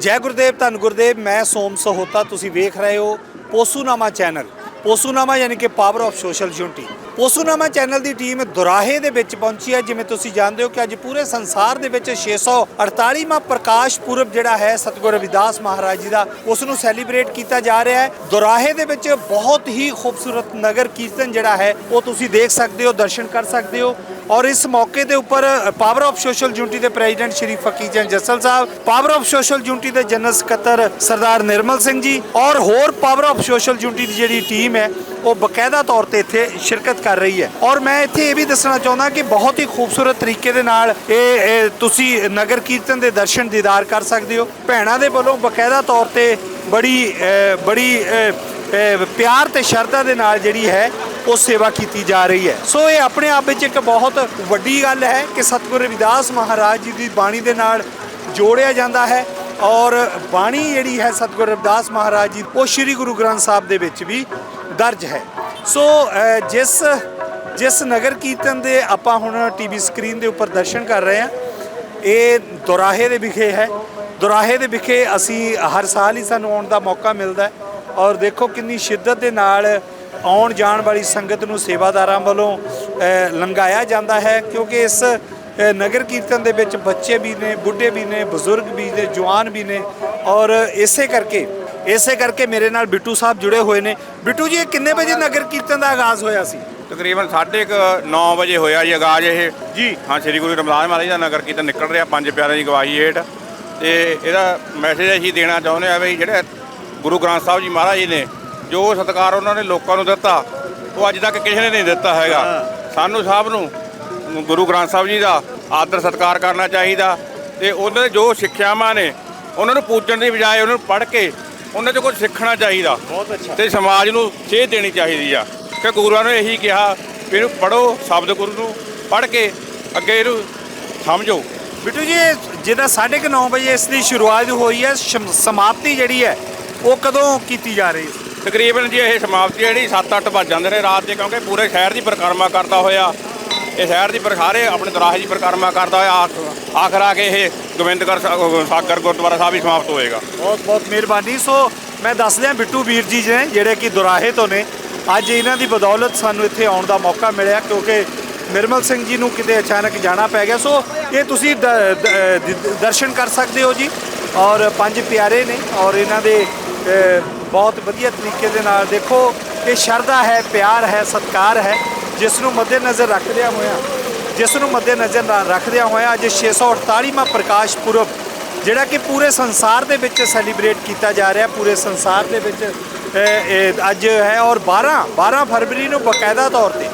ਜੈ ਗੁਰਦੇਵ, ਧੰਨ ਗੁਰਦੇਵ, ਮੈਂ ਸੋਮ ਸਹੋਤਾ, ਤੁਸੀਂ ਵੇਖ ਰਹੇ ਹੋ ਪੋਸੂਨਾਮਾ ਚੈਨਲ। ਪੋਸੂਨਾਮਾ ਯਾਨੀ ਕਿ power of social unity Posunama channel the team ਦੁਰਾਹੇ ਦੇ ਵਿੱਚ ਪਹੁੰਚੀ ਹੈ। ਜਿਵੇਂ ਤੁਸੀਂ ਜਾਣਦੇ ਹੋ ਕਿ ਅੱਜ ਪੂਰੇ ਸੰਸਾਰ ਦੇ ਵਿੱਚ 648ਵਾਂ ਪ੍ਰਕਾਸ਼ ਪੁਰਬ ਜਿਹੜਾ ਹੈ, ਸਤਿਗੁਰੂ ਰਵਿਦਾਸ ਮਹਾਰਾਜ ਜੀ ਦਾ ਉਸ ਨੂੰ ਸੈਲੀਬ੍ਰੇਟ ਕੀਤਾ ਜਾ ਰਿਹਾ ਹੈ। ਦੁਰਾਹੇ ਦੇ ਵਿੱਚ ਬਹੁਤ ਹੀ ਖੂਬਸੂਰਤ ਨਗਰ ਕੀਰਤਨ ਜਿਹੜਾ ਹੈ, ਉਹ ਤੁਸੀਂ ਦੇਖ ਸਕਦੇ ਹੋ, ਦਰਸ਼ਨ ਕਰ ਸਕਦੇ ਹੋ। ਔਰ ਇਸ ਮੌਕੇ ਦੇ ਉੱਪਰ ਪਾਵਰ ਆਫ ਸੋਸ਼ਲ ਯੂਨਿਟੀ ਦੇ president Shri Fakir Chand Jassal sahib power of social unity ਦੇ ਜਨਰਲ ਸਕੱਤਰ ਸਰਦਾਰ ਨਿਰਮਲ ਸਿੰਘ ਜੀ, ਔਰ ਹੋਰ ਪਾਵਰ ਆਫ ਸੋਸ਼ਲ ਯੂਨਿਟੀ ਦੀ ਜਿਹੜੀ ਟੀਮ ਹੈ ਉਹ ਬਕਾਇਦਾ ਤੌਰ ਤੇ ਇੱਥੇ ਸ਼ਿਰਕਤ ਕਰ ਰਹੀ ਹੈ। ਔਰ ਮੈਂ ਇੱਥੇ ਇਹ ਵੀ ਦੱਸਣਾ ਚਾਹੁੰਦਾ ਕਿ ਬਹੁਤ ਹੀ ਖੂਬਸੂਰਤ ਤਰੀਕੇ ਦੇ ਨਾਲ ਇਹ ਤੁਸੀਂ ਨਗਰ ਕੀਰਤਨ ਦੇ ਦਰਸ਼ਨ ਦੀਦਾਰ ਕਰ ਸਕਦੇ ਹੋ। ਭੈਣਾਂ ਦੇ ਵੱਲੋਂ ਬਕਾਇਦਾ ਤੌਰ ਤੇ ਬੜੀ ਬੜੀ ਪਿਆਰ ਤੇ ਸ਼ਰਧਾ ਦੇ ਨਾਲ ਜਿਹੜੀ ਹੈ ਉਹ ਸੇਵਾ ਕੀਤੀ ਜਾ ਰਹੀ ਹੈ। ਸੋ ਇਹ ਆਪਣੇ ਆਪ ਵਿੱਚ ਇੱਕ ਬਹੁਤ ਵੱਡੀ ਗੱਲ ਹੈ ਕਿ ਸਤਿਗੁਰੂ ਰਵਿਦਾਸ ਮਹਾਰਾਜ ਜੀ ਦੀ ਬਾਣੀ ਦੇ ਨਾਲ ਜੋੜਿਆ ਜਾਂਦਾ ਹੈ। ਔਰ ਬਾਣੀ ਜਿਹੜੀ ਹੈ ਸਤਿਗੁਰੂ ਰਵਿਦਾਸ ਮਹਾਰਾਜ ਜੀ, ਉਹ ਸ੍ਰੀ ਗੁਰੂ ਗ੍ਰੰਥ ਸਾਹਿਬ ਦੇ ਵਿੱਚ ਵੀ ਦਰਜ ਹੈ। ਸੋ ਜਿਸ ਜਿਸ ਨਗਰ ਕੀਰਤਨ ਦੇ ਆਪਾਂ ਹੁਣ ਟੀਵੀ ਸਕਰੀਨ ਦੇ ਉੱਪਰ ਦਰਸ਼ਨ ਕਰ ਰਹੇ ਹਾਂ ਇਹ ਦੁਰਾਹੇ ਦੇ ਵਿਖੇ ਹੈ। ਦੁਰਾਹੇ ਦੇ ਵਿਖੇ ਅਸੀਂ ਹਰ ਸਾਲ ਹੀ ਸਾਨੂੰ ਆਉਣ ਦਾ ਮੌਕਾ ਮਿਲਦਾ ਹੈ ਔਰ ਦੇਖੋ ਕਿੰਨੀ ਸ਼ਿੱਦਤ ਦੇ ਨਾਲ ਆਉਣ ਜਾਣ ਵਾਲੀ ਸੰਗਤ ਨੂੰ ਸੇਵਾਦਾਰਾਂ ਵੱਲੋਂ ਅ, ਲੰਘਾਇਆ ਜਾਂਦਾ ਹੈ ਕਿਉਂਕਿ ਇਸ ਨਗਰ ਕੀਰਤਨ ਦੇ ਵਿੱਚ ਬੱਚੇ ਵੀ ਨੇ ਬੁੱਢੇ ਵੀ ਨੇ ਬਜ਼ੁਰਗ ਵੀ ਨੇ ਜਵਾਨ ਵੀ ਨੇ ਔਰ ਇਸੇ ਕਰਕੇ ਇਸੇ ਕਰਕੇ ਮੇਰੇ ਨਾਲ ਬਿੱਟੂ ਸਾਹਿਬ ਜੁੜੇ ਹੋਏ ਨੇ। ਬਿੱਟੂ ਜੀ ਇਹ ਕਿੰਨੇ ਵਜੇ ਨਗਰ ਕੀਰਤਨ ਦਾ ਆਗਾਜ਼ ਹੋਇਆ ਸੀ? ਤਕਰੀਬਨ 9:30 ਵਜੇ ਹੋਇਆ ਜੀ ਆਗਾਜ਼ ਇਹ। ਜੀ। ਹਾਂ ਸ੍ਰੀ ਗੁਰੂ ਰਮਦਾਸ ਮਹਾਰਾਜ ਦਾ ਨਗਰ ਕੀਰਤਨ ਨਿਕਲ ਰਿਹਾ ਪੰਜ ਪਿਆਰਿਆਂ ਦੀ ਗਵਾਹੀ ਹੇਠ। ਤੇ ਇਹਦਾ ਮੈਸੇਜ ਅਸੀਂ ਦੇਣਾ ਚਾਹੁੰਦੇ ਆ ਵੀ ਜਿਹੜੇ ਗੁਰੂ ਗ੍ਰੰਥ ਸਾਹਿਬ ਜੀ ਮਹਾਰਾਜ ਜੀ ਨੇ ਜੋ ਸਤਿਕਾਰ ਉਹਨਾਂ ਨੇ ਲੋਕਾਂ ਨੂੰ ਦਿੱਤਾ ਉਹ ਅੱਜ ਤੱਕ ਕਿਸੇ ਨੇ ਨਹੀਂ ਦਿੱਤਾ ਹੈਗਾ। ਸਾਨੂੰ ਸਭ ਨੂੰ ਗੁਰੂ ਗ੍ਰੰਥ ਸਾਹਿਬ ਜੀ ਦਾ ਆਦਰ ਸਤਿਕਾਰ ਕਰਨਾ ਚਾਹੀਦਾ। ਤੇ ਉਹਨਾਂ ਦੇ ਜੋ ਸਿੱਖਿਆਵਾਂ ਨੇ ਉਹਨਾਂ ਨੂੰ ਪੂਜਣ ਦੀ ਬਜਾਏ ਉਹਨਾਂ ਨੂੰ ਪੜ੍ਹ ਕੇ ਉਹਨਾਂ 'ਚ ਕੁਝ ਸਿੱਖਣਾ ਚਾਹੀਦਾ। ਬਹੁਤ ਅੱਛਾ। ਤੇ ਸਮਾਜ ਨੂੰ ਸੇਧ ਦੇਣੀ ਚਾਹੀਦੀ ਆ। ਕਿ ਗੁਰੂਆਂ ਨੇ ਇਹੀ ਕਿਹਾ ਵੀ ਇਹਨੂੰ ਪੜੋ ਸ਼ਬਦ ਗੁਰੂ ਨੂੰ ਪੜ੍ਹ ਕੇ ਅੱਗੇ ਇਹਨੂੰ ਸਮਝੋ। ਬਿੱਟੂ ਜੀ ਜਿਹਦਾ 9:30 ਵਜੇ ਇਸ ਦੀ ਸ਼ੁਰੂਆਤ ਹੋਈ ਹੈ ਸ਼ਮ- ਸਮਾਪਤੀ ਜਿਹੜੀ ਹੈ ਉਹ ਕਦੋਂ ਕੀਤੀ ਜਾ ਰਹੀ ਹੈ? ਤਕਰੀਬਨ ਜੀ ਇਹ ਸਮਾਪਤੀ ਜਿਹੜੀ 7-8 ਵੱਜ ਜਾਂਦੇ ਨੇ ਰਾਤ ਦੇ ਕਿਉਂਕਿ ਪੂਰੇ ਸ਼ਹਿਰ ਦੀ ਪਰਿਕਰਮਾ ਕਰਦਾ ਹੋਇਆ। ਇਹ ਸ਼ਹਿਰ ਦੀ ਪਰਖਾਰੇ ਆਪਣੇ ਦਰਾਹੇ ਦੀ ਪਰਿਕਰਮਾ ਕਰਦਾ ਹੋਇਆ। ਆਖਰ ਆ ਕੇ ਇਹ ਗੋਬਿੰਦਗੜ੍ਹ ਸਾ- ਸਾਗਰ ਗੁਰਦੁਆਰਾ ਸਾਹਿਬ ਹੀ ਸਮਾਪਤ ਹੋਏਗਾ। ਬਹੁਤ ਬਹੁਤ ਮਿਹਰਬਾਨੀ। ਸੋ ਮੈਂ ਦੱਸ ਦਿਆਂ ਬਿੱਟੂ ਵੀਰ ਜੀ ਨੇ ਜਿਹੜੇ ਕਿ ਦੁਰਾਹੇ ਤੋਂ ਨੇ। ਅੱਜ ਇਹਨਾਂ ਦੀ ਬਦੌਲਤ ਸਾਨੂੰ ਇੱਥੇ ਆਉਣ ਦਾ ਮੌਕਾ ਮਿਲਿਆ ਕਿਉਂਕਿ ਨਿਰਮਲ ਸਿੰਘ ਜੀ ਨੂੰ ਕਿਤੇ ਅਚਾਨਕ ਜਾਣਾ ਪੈ ਗਿਆ। ਸੋ ਇਹ ਤੁਸੀਂ ਦ- ਦ- ਦ- ਦਰਸ਼ਨ ਕਰ ਸਕਦੇ ਹੋ ਜੀ। ਔਰ ਪੰਜ ਪਿਆਰੇ ਨੇ ਔਰ ਇਹਨਾਂ ਦੇ ਅ, ਬਹੁਤ ਵਧੀਆ ਤਰੀਕੇ ਦੇ ਨਾਲ ਦੇਖੋ ਇਹ ਸ਼ਰਧਾ ਹੈ ਪਿਆਰ ਹੈ ਸਤਿਕਾਰ ਹੈ। ਜਿਸ ਨੂੰ ਮੱਦੇਨਜ਼ਰ ਰੱਖਦਿਆਂ ਹੋਇਆਂ ਜਿਸ ਨੂੰ ਮੱਦੇਨਜ਼ਰ ਰੱਖਦਿਆਂ ਹੋਇਆ ਅੱਜ 648ਵਾਂ ਪ੍ਰਕਾਸ਼ ਪੁਰਬ, ਜਿਹੜਾ ਕਿ ਪੂਰੇ ਸੰਸਾਰ ਦੇ ਵਿੱਚ ਸੈਲੀਬ੍ਰੇਟ ਕੀਤਾ ਜਾ ਰਿਹਾ, ਪੂਰੇ ਸੰਸਾਰ ਦੇ ਵਿੱਚ ਅੱਜ ਹੈ ਔਰ 12 12 ਫਰਵਰੀ ਨੂੰ ਬਕਾਇਦਾ ਤੌਰ ਤੇ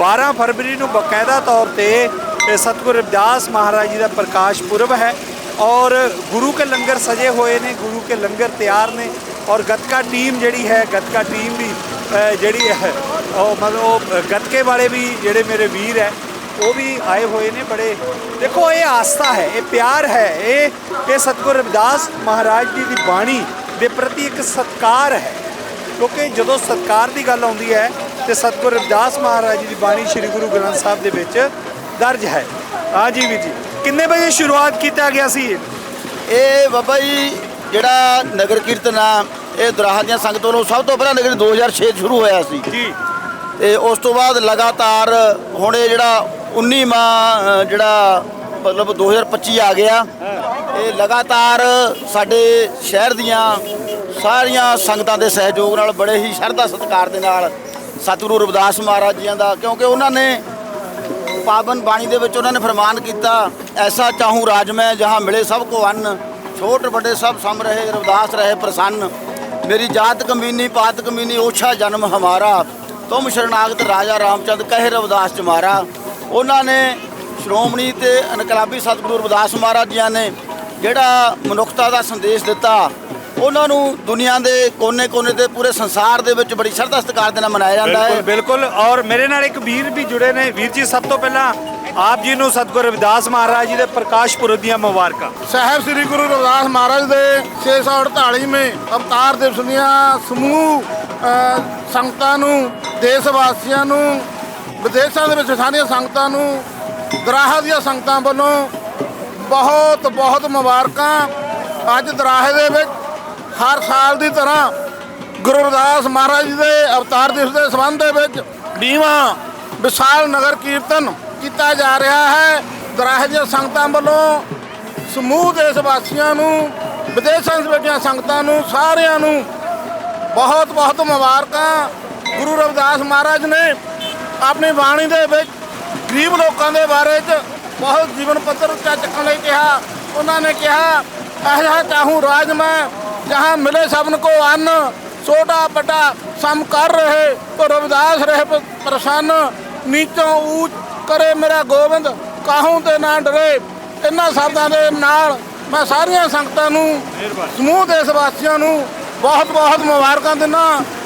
12 ਫਰਵਰੀ ਨੂੰ ਬਕਾਇਦਾ ਤੌਰ ਤੇ, ਇਹ ਸਤਿਗੁਰੂ ਰਵਿਦਾਸ ਮਹਾਰਾਜ ਜੀ ਦਾ ਪ੍ਰਕਾਸ਼ ਪੁਰਬ ਹੈ ਔਰ ਗੁਰੂ ਕੇ ਲੰਗਰ ਸਜੇ ਹੋਏ ਨੇ, ਗੁਰੂ ਕੇ ਲੰਗਰ ਤਿਆਰ ਨੇ ਔਰ ਗੱਤਕਾ ਟੀਮ ਜਿਹੜੀ ਹੈ, ਗੱਤਕਾ ਟੀਮ ਵੀ ਜਿਹੜੀ ਹੈ ਉਹ ਮਤਲਬ ਉਹ ਗੱਤਕੇ ਵਾਲੇ ਵੀ ਜਿਹੜੇ ਮੇਰੇ ਵੀਰ ਹੈ ਉਹ ਵੀ ਆਏ ਹੋਏ ਨੇ ਬੜੇ। ਦੇਖੋ ਇਹ ਆਸਥਾ ਹੈ ਇਹ ਪਿਆਰ ਹੈ ਇਹ ਇਹ ਸਤਿਗੁਰੂ ਰਵਿਦਾਸ ਮਹਾਰਾਜ ਜੀ ਦੀ ਬਾਣੀ ਦੇ ਪ੍ਰਤੀ ਇੱਕ ਸਤਕਾਰ ਹੈ। ਕਿਉਂਕਿ ਜਦੋਂ ਸਤਕਾਰ ਦੀ ਗੱਲ ਆਉਂਦੀ ਹੈ ਤੇ ਸਤਿਗੁਰੂ ਰਵਿਦਾਸ ਮਹਾਰਾਜ ਜੀ ਦੀ ਬਾਣੀ ਸ੍ਰੀ ਗੁਰੂ ਗ੍ਰੰਥ ਸਾਹਿਬ ਦੇ ਵਿੱਚ ਦਰਜ ਹੈ। ਹਾਂ ਜੀ ਵੀਰ ਜੀ ਕਿੰਨੇ ਵਜੇ ਸ਼ੁਰੂਆਤ ਕੀਤਾ ਗਿਆ ਸੀ ਇਹ? ਬਾਬਾ ਜੀ ਜਿਹੜਾ ਨਗਰ ਕੀਰਤਨ ਆ ਇਹ ਦਰਾਹਾਂ ਦੀਆਂ ਸੰਗਤ ਵੱਲੋਂ ਸਭ ਤੋਂ ਪਹਿਲਾਂ ਨਗਰ 2006 'ਚ ਸ਼ੁਰੂ ਹੋਇਆ ਸੀ। ਜੀ। ਤੇ ਉਸ ਤੋਂ ਬਾਅਦ ਲਗਾਤਾਰ ਹੁਣ ਇਹ ਜਿਹੜਾ 19ਵਾਂ ਅ, ਜਿਹੜਾ ਮਤਲਬ 2025 ਆ ਗਿਆ। ਇਹ ਲਗਾਤਾਰ ਸਾਡੇ ਸ਼ਹਿਰ ਦੀਆਂ ਸਾਰੀਆਂ ਸੰਗਤਾਂ ਦੇ ਸਹਿਯੋਗ ਨਾਲ ਬੜੇ ਹੀ ਸ਼ਰਧਾ ਸਤਿਕਾਰ ਦੇ ਨਾਲ ਸਤਿਗੁਰੂ ਰਵਿਦਾਸ ਮਹਾਰਾਜ ਜੀਆਂ ਦਾ ਕਿਉਂਕਿ ਉਹਨਾਂ ਨੇ ਪਾਵਨ ਬਾਣੀ ਦੇ ਵਿੱਚ ਉਹਨਾਂ ਨੇ ਫਰਮਾਨ ਕੀਤਾ ਐਸਾ ਚਾਹੂੰ ਰਾਜ ਮੈਂ ਜਹਾਂ ਮਿਲੇ ਸਭ ਕੋ ਅੰਨ ਛੋਟ ਵੱਡੇ ਸਭ ਸਮ ਰਹੇ ਰਵਿਦਾਸ ਰਹੇ ਪ੍ਰਸੰਨ। ਮੇਰੀ ਜਾਤ ਕਮੀਨੀ ਪਾਤ ਕਮੀਨੀ ਓਛਾ ਜਨਮ ਹਮਾਰਾ। ਤੁਮ ਸ਼ਰਨਾਗਤ ਰਾਜਾ ਰਾਮਚੰਦ ਕਹੇ ਰਵਿਦਾਸ ਜਮਾਰਾ ਉਹਨਾਂ ਨੇ ਸ਼੍ਰੋਮਣੀ ਤੇ ਇਨਕਲਾਬੀ ਸਤਿਗੁਰੂ ਰਵਿਦਾਸ ਮਹਾਰਾਜ ਜੀਆਂ ਨੇ ਜਿਹੜਾ ਮਨੁੱਖਤਾ ਦਾ ਸੰਦੇਸ਼ ਦਿੱਤਾ ਉਹਨਾਂ ਨੂੰ ਦੁਨੀਆ ਦੇ ਕੋਨੇ-ਕੋਨੇ ਤੇ ਪੂਰੇ ਸੰਸਾਰ ਦੇ ਵਿੱਚ ਬੜੀ ਸ਼ਰਧਾ ਸਤਿਕਾਰ ਦੇ ਨਾਲ ਮਨਾਇਆ ਜਾਂਦਾ ਹੈ। ਬਿਲਕੁਲ ਔਰ ਮੇਰੇ ਨਾਲ ਇੱਕ ਵੀਰ ਵੀ ਜੁੜੇ ਨੇ। ਵੀਰ ਜੀ ਸਭ ਤੋਂ ਪਹਿਲਾਂ ਆਪ ਜੀ ਨੂੰ ਸਤਿਗੁਰੂ ਰਵਿਦਾਸ ਮਹਾਰਾਜ ਜੀ ਦੇ ਪ੍ਰਕਾਸ਼ ਪੁਰਬ ਦੀਆਂ ਮੁਬਾਰਕਾਂ। ਸਾਹਿਬ ਸ੍ਰੀ ਗੁਰੂ ਰਵਿਦਾਸ ਮਹਾਰਾਜ ਦੇ 648ਵੇਂ ਅਵਤਾਰ ਦਿਵਸ ਦੀਆਂ ਸਮੂਹ ਸੰਗਤਾਂ ਨੂੰ ਦੇਸ਼ ਵਾਸੀਆਂ ਨੂੰ, ਵਿਦੇਸ਼ਾਂ ਦੇ ਵਿੱਚ ਸਾਰੀਆਂ ਸੰਗਤਾਂ ਨੂੰ ਗ੍ਰਾਹਾਂ ਦੀਆਂ ਸੰਗਤਾਂ ਵੱਲੋਂ ਬਹੁਤ ਬਹੁਤ ਮੁਬਾਰਕਾਂ। ਅੱਜ ਦਰਾਹੇ ਦੇ ਵਿੱਚ ਹਰ ਸਾਲ ਦੀ ਤਰ੍ਹਾਂ ਗੁਰੂ ਰਵਿਦਾਸ ਮਹਾਰਾਜ ਜੀ ਦੇ ਅਵਤਾਰ ਦਿਵਸ ਦੇ ਸੰਬੰਧ ਦੇ ਵਿੱਚ ਵੀਵਾਂ ਵਿਸ਼ਾਲ ਨਗਰ ਕੀਰਤਨ ਕੀਤਾ ਜਾ ਰਿਹਾ ਹੈ। ਦਰਾਹੇ ਦੀਆਂ ਸੰਗਤਾਂ ਵੱਲੋਂ ਸਮੂਹ ਦੇਸ਼ ਵਾਸੀਆਂ ਨੂੰ, ਵਿਦੇਸ਼ਾਂ ਵਿੱਚ ਬੈਠੀਆਂ ਸੰਗਤਾਂ ਨੂੰ ਸਾਰਿਆਂ ਨੂੰ ਬਹੁਤ ਬਹੁਤ ਮੁਬਾਰਕਾਂ। ਗੁਰੂ ਰਵਿਦਾਸ ਮਹਾਰਾਜ ਨੇ ਆਪਣੀ ਬਾਣੀ ਦੇ ਵਿੱਚ ਗਰੀਬ ਲੋਕਾਂ ਦੇ ਬਾਰੇ 'ਚ ਬਹੁਤ ਜੀਵਨ ਪੱਤਰ ਉੱਚਾ ਚੱਕਣ ਲਈ ਕਿਹਾ। ਉਹਨਾਂ ਨੇ ਕਿਹਾ ਅਹਿਆ ਚਾਹੂੰ ਰਾਜ ਮੈਂ, ਜਹਾਂ ਮਿਲੇ ਸਭਨ ਕੋ ਅੰਨ, ਛੋਟਾ ਵੱਡਾ ਸਮ ਕਰ ਰਹੇ ਤੋ ਰਵਿਦਾਸ ਰਹੇ ਪ੍ਰਸੰਨ, ਨੀਚੋਂ ਊਚ ਕਰੇ ਮੇਰਾ ਗੋਬਿੰਦ, ਕਾਹੂ ਤੇ ਨਾ ਡਰੇ, ਇਹਨਾਂ ਸ਼ਬਦਾਂ ਦੇ ਨਾਲ ਮੈਂ ਸਾਰੀਆਂ ਸੰਗਤਾਂ ਨੂੰ, ਸਮੂਹ ਦੇਸ਼ ਵਾਸੀਆਂ ਨੂੰ ਬਹੁਤ ਬਹੁਤ ਮੁਬਾਰਕਾਂ ਦਿੰਦਾ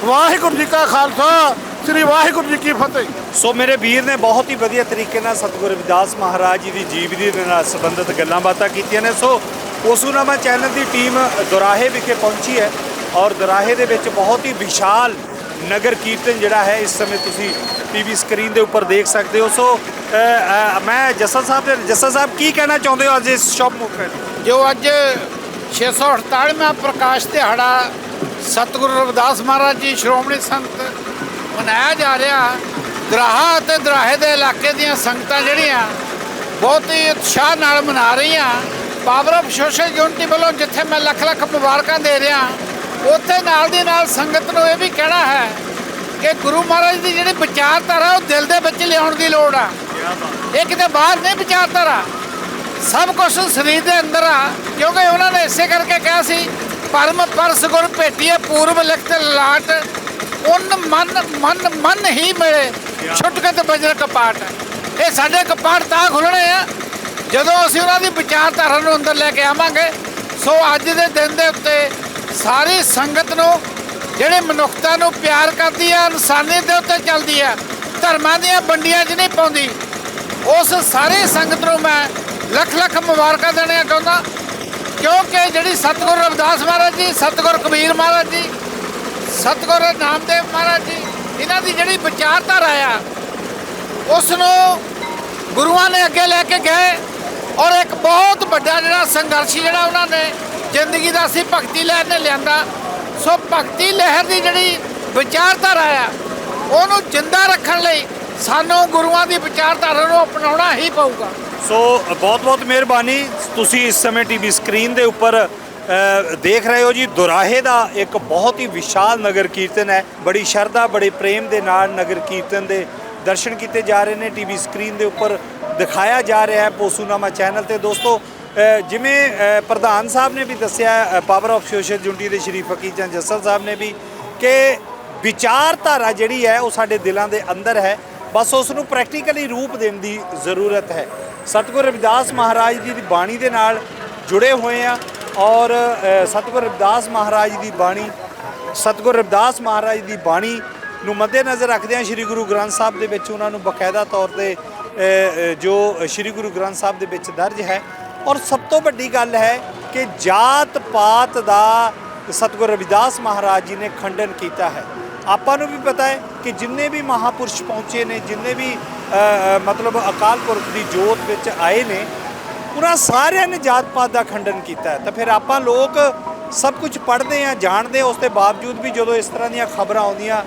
ਵਾਹਿਗੁਰੂ ਜੀ ਕਾ ਖਾਲਸਾ ਸ੍ਰੀ ਵਾਹਿਗੁਰੂ ਜੀ ਕੀ ਫਤਿਹ। ਸੋ ਮੇਰੇ ਵੀਰ ਨੇ ਬਹੁਤ ਹੀ ਵਧੀਆ ਤਰੀਕੇ ਨਾਲ ਸਤਿਗੁਰੂ ਰਵਿਦਾਸ ਮਹਾਰਾਜ ਜੀ ਦੀ ਜੀਵਨੀ ਦੇ ਨਾਲ ਸੰਬੰਧਿਤ ਗੱਲਾਂ ਬਾਤਾਂ ਕੀਤੀਆਂ ਨੇ। ਸੋ ਪੋਸੂਨਾਮਾ ਚੈਨਲ ਦੀ ਟੀਮ ਦੁਰਾਹੇ ਵਿਖੇ ਪਹੁੰਚੀ ਹੈ ਔਰ ਦੁਰਾਹੇ ਦੇ ਵਿੱਚ ਬਹੁਤ ਹੀ ਵਿਸ਼ਾਲ ਨਗਰ ਕੀਰਤਨ ਜਿਹੜਾ ਹੈ ਇਸ ਸਮੇਂ ਤੁਸੀਂ ਟੀਵੀ ਸਕਰੀਨ ਦੇ ਉੱਪਰ ਦੇਖ ਸਕਦੇ ਹੋ। ਸੋ ਮੈਂ ਜੱਸਾ ਸਾਹਿਬ ਦੇ ਜੱਸਾ ਸਾਹਿਬ ਕੀ ਕਹਿਣਾ ਚਾਹੁੰਦੇ ਹੋ ਅੱਜ ਇਸ ਸ਼ੁਭ ਮੌਕੇ ਤੇ? ਜੋ ਅੱਜ 648ਵਾਂ ਪ੍ਰਕਾਸ਼ ਦਿਹਾੜਾ ਸਤਿਗੁਰੂ ਰਵਿਦਾਸ ਮਹਾਰਾਜ ਜੀ, ਸ਼੍ਰੋਮਣੀ ਸੰਤ ਮਨਾਇਆ ਜਾ ਰਿਹਾ। ਦਰਾਹਾ ਅਤੇ ਦਰਾਹੇ ਦੇ ਇਲਾਕੇ ਦੀਆਂ ਸੰਗਤਾਂ ਜਿਹੜੀਆਂ ਬਹੁਤ ਹੀ ਉਤਸ਼ਾਹ ਨਾਲ ਮਨਾ ਰਹੀਆਂ। ਪਾਵਰ ਆਫ ਸੋਸ਼ਲ ਯੂਨਿਟੀ ਵੱਲੋਂ ਜਿੱਥੇ ਮੈਂ ਲੱਖ ਲੱਖ ਮੁਬਾਰਕਾਂ ਦੇ ਰਿਹਾ, ਉੱਥੇ ਨਾਲ ਦੀ ਨਾਲ ਸੰਗਤ ਨੂੰ ਇਹ ਵੀ ਕਹਿਣਾ ਹੈ ਕਿ ਗੁਰੂ ਮਹਾਰਾਜ ਦੀ ਜਿਹੜੀ ਵਿਚਾਰਧਾਰਾ, ਉਹ ਦਿਲ ਦੇ ਵਿੱਚ ਲਿਆਉਣ ਦੀ ਲੋੜ ਆ। ਇਹ ਕਿਤੇ ਬਾਹਰ ਨਹੀਂ ਵਿਚਾਰਧਾਰਾ। ਸਭ ਕੁਝ ਸਰੀਰ ਦੇ ਅੰਦਰ ਆ, ਕਿਉਂਕਿ ਉਹਨਾਂ ਨੇ ਇਸੇ ਕਰਕੇ ਕਿਹਾ ਸੀ ਪਰਮ ਪਰਸ ਗੁਰ ਭੇਟੀਏ ਪੂਰਬ ਲਿਖਤ ਲਾਟ। ਉਨ ਮਨ ਮਨ ਮਨ ਹੀ ਮਿਲੇ। ਛੁਟਕਤ ਬਜਰ ਕਪਾਟ। ਇਹ ਸਾਡੇ ਕਪਾਟ ਤਾਂ ਖੁੱਲਣੇ ਆ। ਜਦੋਂ ਅਸੀਂ ਉਹਨਾਂ ਦੀ ਵਿਚਾਰਧਾਰਾ ਨੂੰ ਅੰਦਰ ਲੈ ਕੇ ਆਵਾਂਗੇ, ਸੋ ਅੱਜ ਦੇ ਦਿਨ ਦੇ ਉੱਤੇ ਸਾਰੀ ਸੰਗਤ ਨੂੰ, ਜਿਹੜੇ ਮਨੁੱਖਤਾ ਨੂੰ ਪਿਆਰ ਕਰਦੀ ਆ ਇਨਸਾਨੀਅਤ ਦੇ ਉੱਤੇ ਚੱਲਦੀ ਆ, ਧਰਮਾਂ ਦੀਆਂ ਵੰਡੀਆਂ 'ਚ ਨਹੀਂ ਪਾਉਂਦੀ, ਉਸ ਸਾਰੀ ਸੰਗਤ ਨੂੰ ਮੈਂ ਲੱਖ ਲੱਖ ਮੁਬਾਰਕਾਂ ਦੇਣੀਆਂ ਚਾਹੁੰਦਾ। ਕਿਉਂਕਿ ਜਿਹੜੀ ਸਤਿਗੁਰੂ ਰਵਿਦਾਸ ਮਹਾਰਾਜ ਜੀ, ਸਤਿਗੁਰੂ ਕਬੀਰ ਮਹਾਰਾਜ ਜੀ, ਸਤਿਗੁਰੂ ਨਾਮਦੇਵ ਮਹਾਰਾਜ ਜੀ, ਇਹਨਾਂ ਦੀ ਜਿਹੜੀ ਵਿਚਾਰਧਾਰਾ ਆ ਉਸ ਨੂੰ ਗੁਰੂਆਂ ਨੇ ਅੱਗੇ ਲੈ ਕੇ ਗਏ ਔਰ ਇੱਕ ਬਹੁਤ ਵੱਡਾ ਜਿਹੜਾ ਸੰਘਰਸ਼ ਜਿਹੜਾ ਉਹਨਾਂ ਨੇ ਜ਼ਿੰਦਗੀ ਦਾ ਸੀ, ਭਗਤੀ ਲਹਿਰ ਨੇ ਲਿਆਂਦਾ। ਸੋ ਭਗਤੀ ਲਹਿਰ ਦੀ ਜਿਹੜੀ ਵਿਚਾਰਧਾਰਾ ਆ, ਉਹਨੂੰ ਜਿੰਦਾ ਰੱਖਣ ਲਈ ਸਾਨੂੰ ਗੁਰੂਆਂ ਦੀ ਵਿਚਾਰਧਾਰਾ ਨੂੰ ਅਪਣਾਉਣਾ ਹੀ ਪਊਗਾ। ਸੋ ਬਹੁਤ ਬਹੁਤ ਮਿਹਰਬਾਨੀ। ਤੁਸੀਂ ਇਸ ਸਮੇਂ ਟੀਵੀ ਸਕਰੀਨ ਦੇ ਉੱਪਰ ਦੇਖ ਰਹੇ ਹੋ ਜੀ। ਦੁਰਾਹੇ ਦਾ ਇੱਕ ਬਹੁਤ ਹੀ ਵਿਸ਼ਾਲ ਨਗਰ ਕੀਰਤਨ ਹੈ। ਬੜੀ ਸ਼ਰਧਾ, ਬੜੇ ਪ੍ਰੇਮ ਦੇ ਨਾਲ ਨਗਰ ਕੀਰਤਨ ਦੇ ਦਰਸ਼ਨ ਕੀਤੇ ਜਾ ਰਹੇ ਨੇ। ਟੀਵੀ ਸਕਰੀਨ ਦੇ ਉੱਪਰ ਦਿਖਾਇਆ ਜਾ ਰਿਹਾ ਹੈ ਪੋਸੂਨਾਮਾ ਚੈਨਲ ਤੇ। ਦੋਸਤੋ ਜਿਵੇਂ ਪ੍ਰਧਾਨ ਸਾਹਿਬ ਨੇ ਵੀ ਦੱਸਿਆ ਪਾਵਰ ਆਫ ਸੋਸ਼ਲ ਯੂਨਿਟੀ ਦੇ ਸ਼੍ਰੀ ਫਕੀਰ ਚੰਦ ਜੱਸਲ ਸਾਹਿਬ ਨੇ ਵੀ ਕਿ ਵਿਚਾਰਧਾਰਾ ਜਿਹੜੀ ਹੈ, ਉਹ ਸਾਡੇ ਦਿਲਾਂ ਦੇ ਅੰਦਰ ਹੈ। ਬਸ ਉਸ ਨੂੰ ਪ੍ਰੈਕਟੀਕਲੀ ਰੂਪ ਦੇਣ ਦੀ ਜ਼ਰੂਰਤ ਹੈ। ਸਤਿਗੁਰ ਰਵਿਦਾਸ ਮਹਾਰਾਜ ਜੀ ਦੀ ਬਾਣੀ ਦੇ ਨਾਲ ਜੁੜੇ ਹੋਏ ਆ ਔਰ ਅ, ਸਤਿਗੁਰ ਰਵਿਦਾਸ ਮਹਾਰਾਜ ਦੀ ਬਾਣੀ ਸਤਿਗੁਰ ਰਵਿਦਾਸ ਮਹਾਰਾਜ ਦੀ ਬਾਣੀ ਨੂੰ ਮੱਦੇਨਜ਼ਰ ਰੱਖਦਿਆਂ ਸ੍ਰੀ ਗੁਰੂ ਗ੍ਰੰਥ ਸਾਹਿਬ ਦੇ ਵਿੱਚ ਉਹਨਾਂ ਨੂੰ ਬਕਾਇਦਾ ਤੌਰ ਤੇ ਜੋ ਸ੍ਰੀ ਗੁਰੂ ਗ੍ਰੰਥ ਸਾਹਿਬ ਦੇ ਵਿੱਚ ਦਰਜ ਹੈ। ਔਰ ਸਭ ਤੋਂ ਵੱਡੀ ਗੱਲ ਹੈ ਕਿ ਜਾਤ ਪਾਤ ਦਾ ਸਤਿਗੁਰ ਰਵਿਦਾਸ ਮਹਾਰਾਜ ਜੀ ਨੇ ਖੰਡਨ ਕੀਤਾ ਹੈ। ਆਪਾਂ ਨੂੰ ਵੀ ਪਤਾ ਹੈ ਕਿ ਜਿੰਨੇ ਵੀ ਮਹਾਪੁਰਸ਼ ਪਹੁੰਚੇ ਨੇ ਜਿੰਨੇ ਵੀ ਮਤਲਬ ਅਕਾਲ ਪੁਰਖ ਦੀ ਜੋਤ ਵਿੱਚ ਆਏ ਨੇ ਉਹਨਾਂ ਸਾਰਿਆਂ ਨੇ ਜਾਤ ਪਾਤ ਦਾ ਖੰਡਨ ਕੀਤਾ ਤਾਂ ਫਿਰ ਆਪਾਂ ਲੋਕ ਸਭ ਕੁਝ ਪੜ੍ਹਦੇ ਆ ਜਾਣਦੇ ਹਾਂ, ਉਸ ਦੇ ਬਾਵਜੂਦ ਵੀ ਜਦੋਂ ਇਸ ਤਰ੍ਹਾਂ ਦੀਆਂ ਖਬਰਾਂ ਆਉਂਦੀਆਂ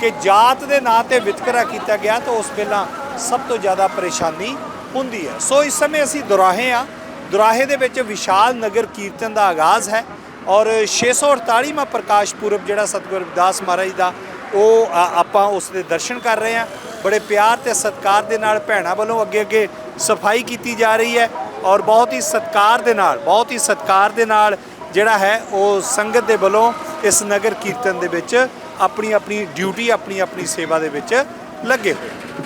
ਕਿ ਜਾਤ ਦੇ ਨਾਂ ਤੇ ਵਿਤਕਰਾ ਕੀਤਾ ਗਿਆ ਤਾਂ ਉਸ ਵੇਲਾ ਸਭ ਤੋਂ ਜ਼ਿਆਦਾ ਪਰੇਸ਼ਾਨੀ ਹੁੰਦੀ ਹੈ। ਸੋ ਇਸ ਸਮੇਂ ਅਸੀਂ ਦੁਰਾਹੇ ਆ ਦੁਰਾਹੇ ਦੇ ਵਿੱਚ ਵਿਸ਼ਾਲ ਨਗਰ ਕੀਰਤਨ ਦਾ ਆਗਾਜ਼ ਹੈ। ਔਰ 648ਵਾਂ ਪ੍ਰਕਾਸ਼ ਪੁਰਬ ਜਿਹੜਾ ਸਤਿਗੁਰੂ ਰਵਿਦਾਸ ਮਹਾਰਾਜ ਦਾ, ਉਹ ਆਪਾਂ ਉਸ ਦੇ ਦਰਸ਼ਨ ਕਰ ਰਹੇ ਹਾਂ। ਬੜੇ ਪਿਆਰ ਤੇ ਸਤਿਕਾਰ ਦੇ ਨਾਲ ਭੈਣਾਂ ਵੱਲੋਂ ਅੱਗੇ ਅੱਗੇ ਸਫ਼ਾਈ ਕੀਤੀ ਜਾ ਰਹੀ ਹੈ ਔਰ ਬਹੁਤ ਹੀ ਸਤਿਕਾਰ ਦੇ ਨਾਲ, ਬਹੁਤ ਹੀ ਸਤਿਕਾਰ ਦੇ ਨਾਲ ਜਿਹੜਾ ਹੈ, ਉਹ ਸੰਗਤ ਦੇ ਵੱਲੋਂ ਇਸ ਨਗਰ ਕੀਰਤਨ ਦੇ ਵਿੱਚ ਆਪਣੀ ਆਪਣੀ ਡਿਊਟੀ ਆਪਣੀ ਆਪਣੀ ਸੇਵਾ ਦੇ ਵਿੱਚ ਲੱਗੇ ਹੋਏ।